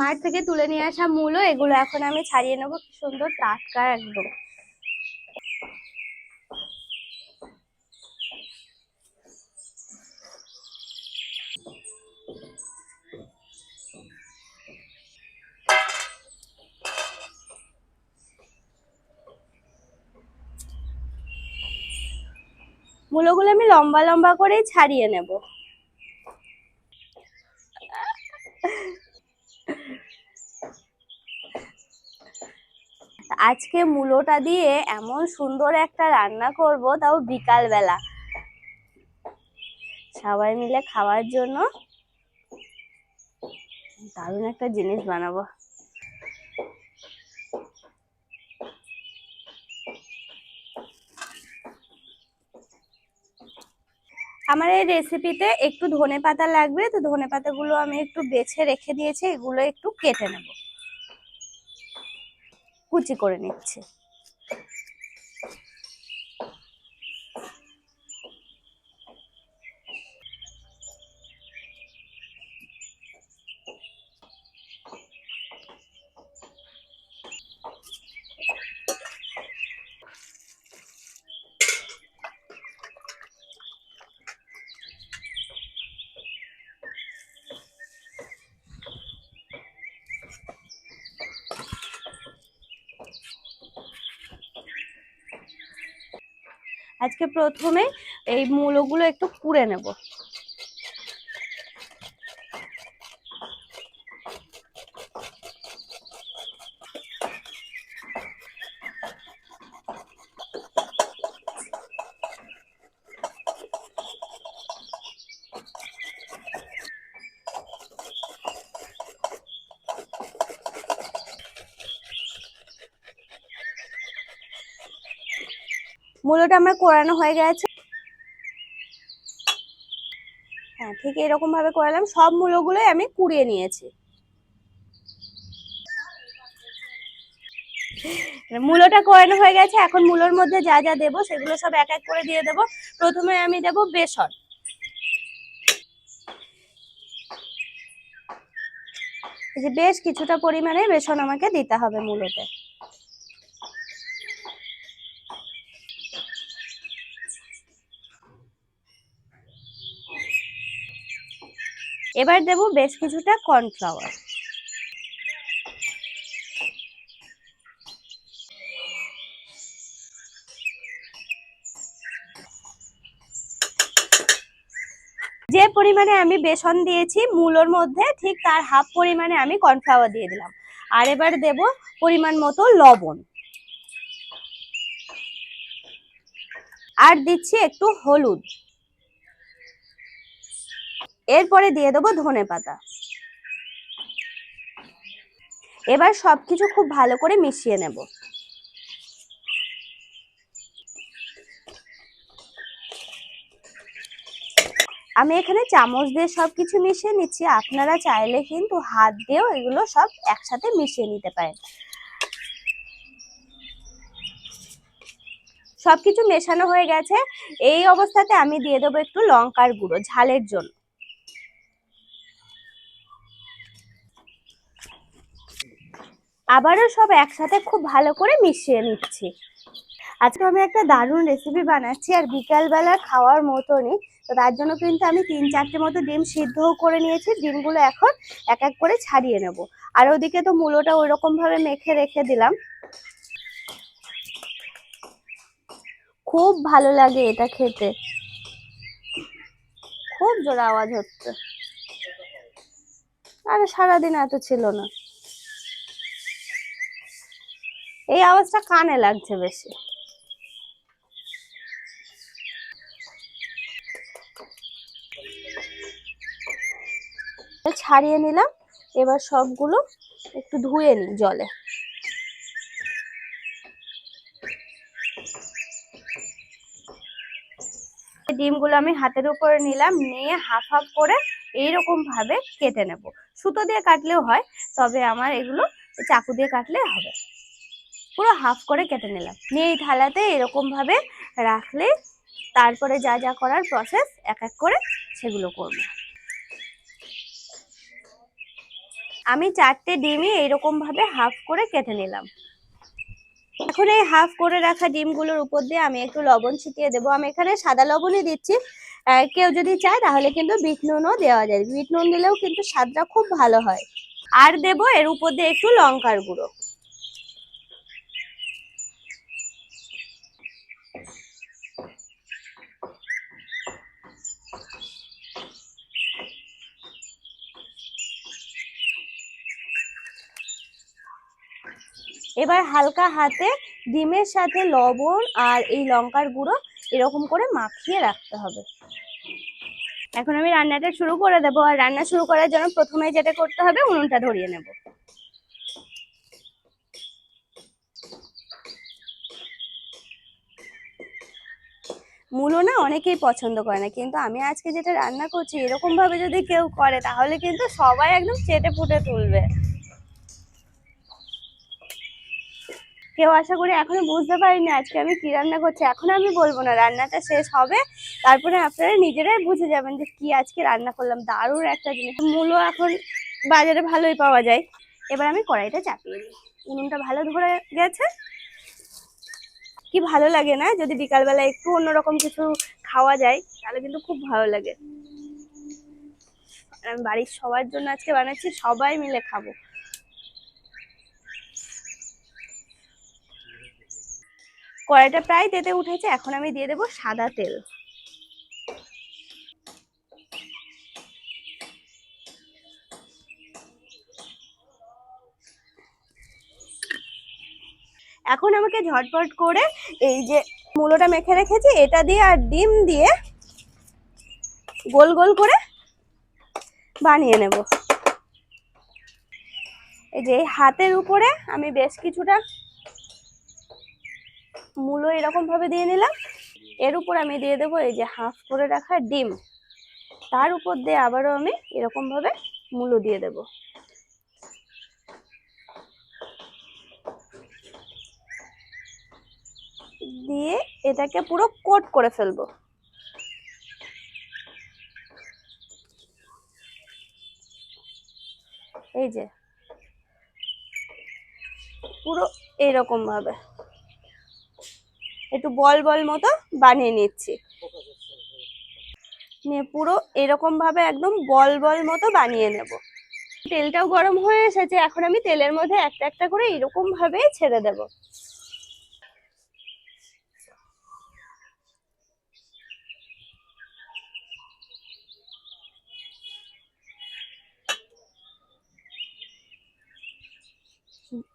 মাঠ থেকে তুলে নিয়ে আসা মূলো, এগুলো এখন আমি ছাড়িয়ে নেব। কি সুন্দর টাটকা একদম। মূলোগুলো আমি লম্বা লম্বা করেই ছাড়িয়ে নেব। আজকে মূলোটা দিয়ে এমন সুন্দর একটা রান্না করব তাও বিকাল বেলা সবাই মিলে খাওয়ার জন্য দারুণ একটা জিনিস বানাবো। আমার এই রেসিপিতে একটু ধনে পাতা লাগবে, তো ধনে পাতাগুলো আমি একটু বেছে রেখে দিয়েছি, এগুলো একটু কেটে নেব। কুচি করে নিচ্ছি। আজকে প্রথমে এই মূলোগুলো একটু কুড়ে নেব। মূলোটা আমার কোরানো হয়ে গেছে। হ্যাঁ ঠিক এরকম ভাবে করালাম। সব মূলোগুলোই আমি কুড়িয়ে নিয়েছি। মূলোটা করানো হয়ে গেছে। এখন মূলোর মধ্যে যা যা দেবো সেগুলো সব এক এক করে দিয়ে দেবো। প্রথমে আমি দেব বেসন। যে বেশ কিছুটা পরিমাণে বেসন আমাকে দিতে হবে মূলোতে এবার দেব বেশ কিছুটা কর্নফ্লাওয়ার। যে পরিমাণে আমি বেসন দিয়েছি মূলোর মধ্যে, ঠিক তার হাফ পরিমাণে আমি কর্নফ্লাওয়ার দিয়ে দিলাম। আর এবার দেব পরিমাণ মতো লবণ। আর দিচ্ছি একটু হলুদ। এরপরে দিয়ে দেবো ধনে পাতা। এবার সব কিছু খুব ভালো করে মিশিয়ে নেব। আমি এখানে চামচ দিয়ে সব কিছু মিশিয়ে নিচ্ছি। আপনারা চাইলে কিন্তু হাত দিয়েও এগুলো সব একসাথে মিশিয়ে নিতে পারেন। সব কিছু মেশানো হয়ে গেছে। এই অবস্থাতে আমি দিয়ে দেবো একটু লঙ্কার গুঁড়ো ঝালের জন্য। আবারও সব একসাথে খুব ভালো করে মিশিয়ে নিচ্ছি। আজকে আমি একটা দারুণ রেসিপি বানাচ্ছি আর বিকালবেলা খাওয়ার মতনই। তো তার জন্য কিন্তু আমি তিন চারটে মতো ডিম সিদ্ধও করে নিয়েছি। ডিমগুলো এখন এক এক করে ছাড়িয়ে নেব। আর ওদিকে তো মূলোটা ওইরকম ভাবে মেখে রেখে দিলাম। খুব ভালো লাগে এটা খেতে। খুব জোরে আওয়াজ হচ্ছে। আরে সারাদিন এত ছিল না। এই আওয়াজটা কানে লাগছে বেশি। ছাড়িয়ে নিলাম, এবার সবগুলো একটু ধুয়ে নিই জলে। ডিমগুলো আমি হাতের উপরে নিলাম, নিয়ে হাফ হাফ করে এইরকম ভাবে কেটে নেব। সুতো দিয়ে কাটলেও হয়, তবে আমার এগুলো চাকু দিয়ে কাটলে হবে। পুরো হাফ করে কেটে নিলাম। নিয়ে এই থালাতে এরকমভাবে রাখলে তারপরে যা যা করার প্রসেস এক এক করে সেগুলো করব। আমি চারটে ডিমই এইরকমভাবে হাফ করে কেটে নিলাম। এখন এই হাফ করে রাখা ডিমগুলোর উপর দিয়ে আমি একটু লবণ ছিটিয়ে দেবো। আমি এখানে সাদা লবণই দিচ্ছি। কেউ যদি চায় তাহলে কিন্তু বিট নুনও দেওয়া যায়। বিট নুন দিলেও কিন্তু স্বাদটা খুব ভালো হয়। আর দেবো এর উপর দিয়ে একটু লঙ্কার গুঁড়ো। এবার হালকা হাতে ডিমের সাথে লবণ আর এই লঙ্কার গুঁড়ো এরকম করে মাখিয়ে রাখতে হবে। এখন আমি রান্নাটা শুরু করে দেবো আর রান্না শুরু করার জন্য প্রথমে যেটা করতে হবে উনুনটা ধরিয়ে নেব। মূলো না অনেকেই পছন্দ করে না, কিন্তু আমি আজকে যেটা রান্না করছি এরকম ভাবে যদি কেউ করে তাহলে কিন্তু সবাই একদম চেটে ফুটে তুলবে। কেউ আশা করি এখনও বুঝতে পারিনি আজকে আমি কি রান্না করছি। এখন আমি বলব না, রান্নাটা শেষ হবে। তারপরে আপনারা নিজেরাই বুঝে যাবেন যে কি আজকে রান্না করলাম। দারুণ একটা জিনিস। মূলো এখন বাজারে ভালোই পাওয়া যায়। এবার আমি কড়াইটা চাপিয়ে দিই। উনুনটা ভালো ধরে গেছে। কি ভালো লাগে না, যদি বিকালবেলা একটু অন্যরকম কিছু খাওয়া যায়, তাহলে কিন্তু খুব ভালো লাগে। আমি বাড়ির সবার জন্য আজকে বানাচ্ছি, সবাই মিলে খাব। কড়াইটা প্রায় তেতে উঠেছে, এখন আমি দিয়ে দেবো সাদা তেল। এখন আমাকে ঝটপট করে এই যে মূলোটা মেখে রেখেছি, এটা দিয়ে আর ডিম দিয়ে গোল গোল করে বানিয়ে নেব। এই যে হাতের উপরে আমি বেশ কিছুটা মূলো এরকম ভাবে দিয়ে নিলাম। এর উপর আমি দিয়ে দেবো এই যে হাফ করে রাখা ডিম। তার উপর দিয়ে আবারও আমি এরকম ভাবে মূলো দিয়ে দেব। দিয়ে এটাকে পুরো কোট করে ফেলব। এই যে। পুরো এরকম ভাবে। একটু বল বল মতো বানিয়ে নিচ্ছি। নিয়ে পুরো এরকম ভাবে একদম বল বল মতো বানিয়ে নেব। তেলটাও গরম হয়ে এসেছে, এখন আমি তেলের মধ্যে একটা একটা করে এরকম ভাবে ছেড়ে দেব।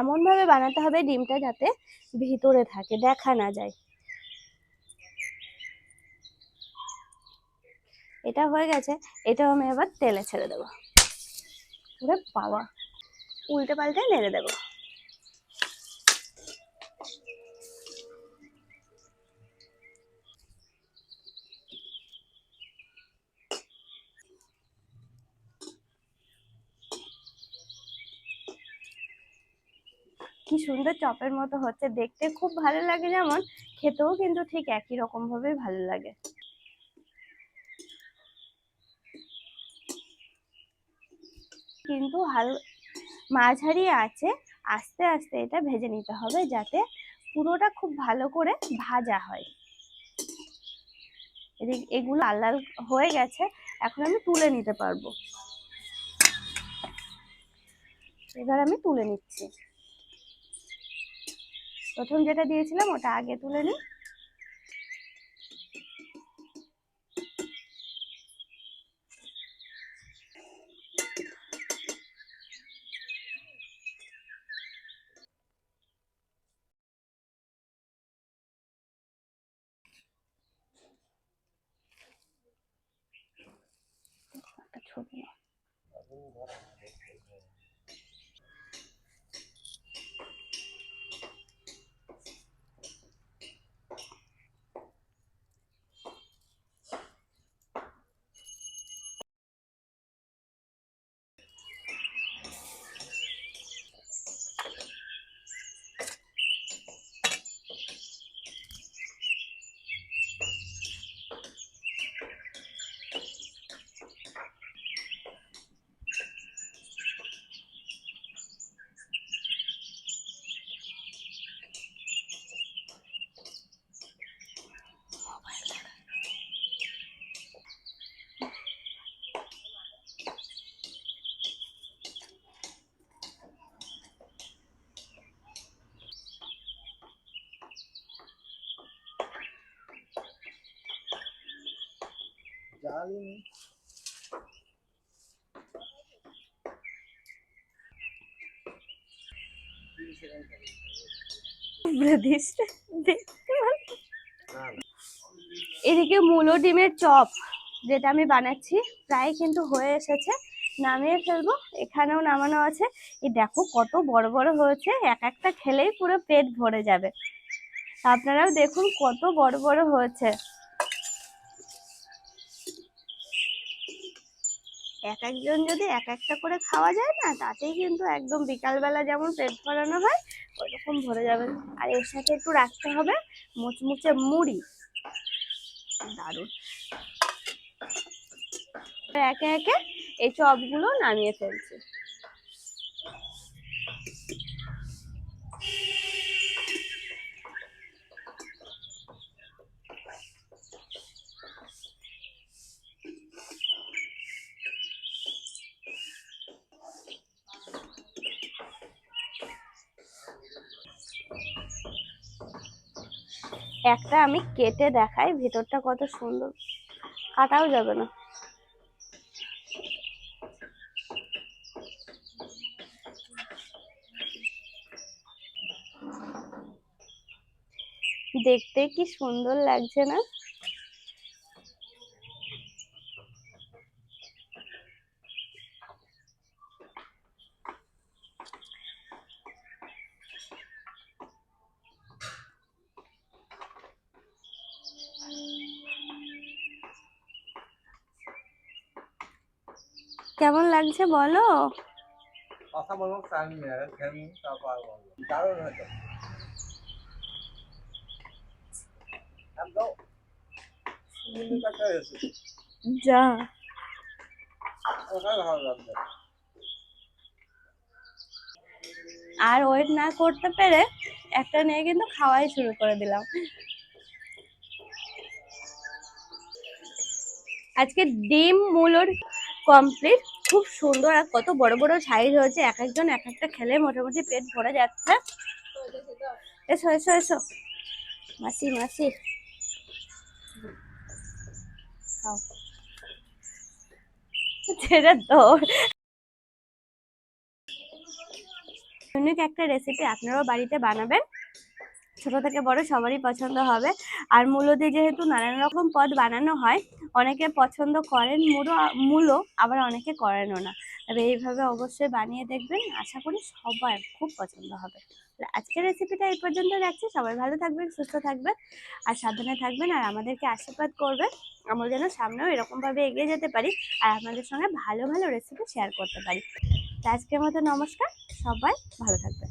এমন ভাবে বানাতে হবে ডিমটা যাতে ভিতরে থাকে, দেখা না যায়। এটা হয়ে গেছে, এটাও আমি আবার তেলে ছেড়ে দেবো। পাওয়া বাবা, উল্টে পাল্টে নেড়ে দেবো কি সুন্দর চপের মতো হচ্ছে। দেখতে খুব ভালো লাগে যেমন, খেতেও কিন্তু ঠিক একই রকম ভাবেই ভালো লাগে। কিন্তু হাল, মাঝারি আছে, আস্তে আস্তে এটা ভেজে নিতে হবে যাতে পুরোটা খুব ভালো করে ভাজা হয়। এগুলো লাল লাল হয়ে গেছে, এখন আমি তুলে নিতে পারব। এবার আমি তুলে নিচ্ছি। প্রথম যেটা দিয়েছিলাম ওটা আগে তুলে নিই। ছবি এদিকে মূলো ডিমের চপ, যেটা আমি বানাচ্ছি, প্রায় কিন্তু হয়ে এসেছে। নামিয়ে ফেলব, এখানেও নামানো আছে। এই দেখো কত বড় বড় হয়েছে, এক একটা খেলেই পুরো পেট ভরে যাবে। আপনারাও দেখুন কত বড় বড় হয়েছে। এক একজন যদি এক একটা করে খাওয়া যায় না, তাতেই কিন্তু একদম বিকালবেলা যেমন পেট ভরানো হয় ওইরকম ভরে যাবে। আর এর সাথে একটু রাখতে হবে মুচমুচে মুড়ি। দারুণ। একে একে এই চপগুলো নামিয়ে ফেলছি। একটা আমি কেটে দেখাই, ভেতরটা কত সুন্দর। কাটাও যাবে না। দেখতে কি সুন্দর লাগছে না কেমন লাগছে বলো কথা বলব টাইম নেই আগে খেয়ে নিই, তারপর আর বলব দারুণ হয়েছে একদম সুন্দর লাগছে বলো? যা। আর ওয়েট না করতে পেরে একটা নিয়ে কিন্তু খাওয়াই শুরু করে দিলাম। আজকে ডিম মুলোর কমপ্লিট খুব সুন্দর আর কত বড় বড় সাইজ হয়েছে। এক একজন এক একটা খেলে মোটামুটি পেট ভরে যাচ্ছে। এসো এসো এসো। মাসি মাসি। দৌড় একটা রেসিপি আপনারাও বাড়িতে বানাবেন। ছোট থেকে বড় সবারই পছন্দ হবে। আর মূলো দিয়ে যেহেতু নানান রকম পদ বানানো হয়, অনেকে পছন্দ করেন মুলো মূলো, আবার অনেকে করেনও না। তবে এইভাবে অবশ্যই বানিয়ে দেখবেন, আশা করি সবার খুব পছন্দ হবে। আজকের রেসিপিটা এই পর্যন্ত রাখছি। সবাই ভালো থাকবেন, সুস্থ থাকবেন, আর সাবধানে থাকবেন, আর আমাদেরকে আশীর্বাদ করবেন। আমরা যেন সামনেও এরকমভাবে এগিয়ে যেতে পারি, আর আপনাদের সঙ্গে ভালো ভালো রেসিপি শেয়ার করতে পারি। আজকের মতো নমস্কার, সবাই ভালো থাকবেন।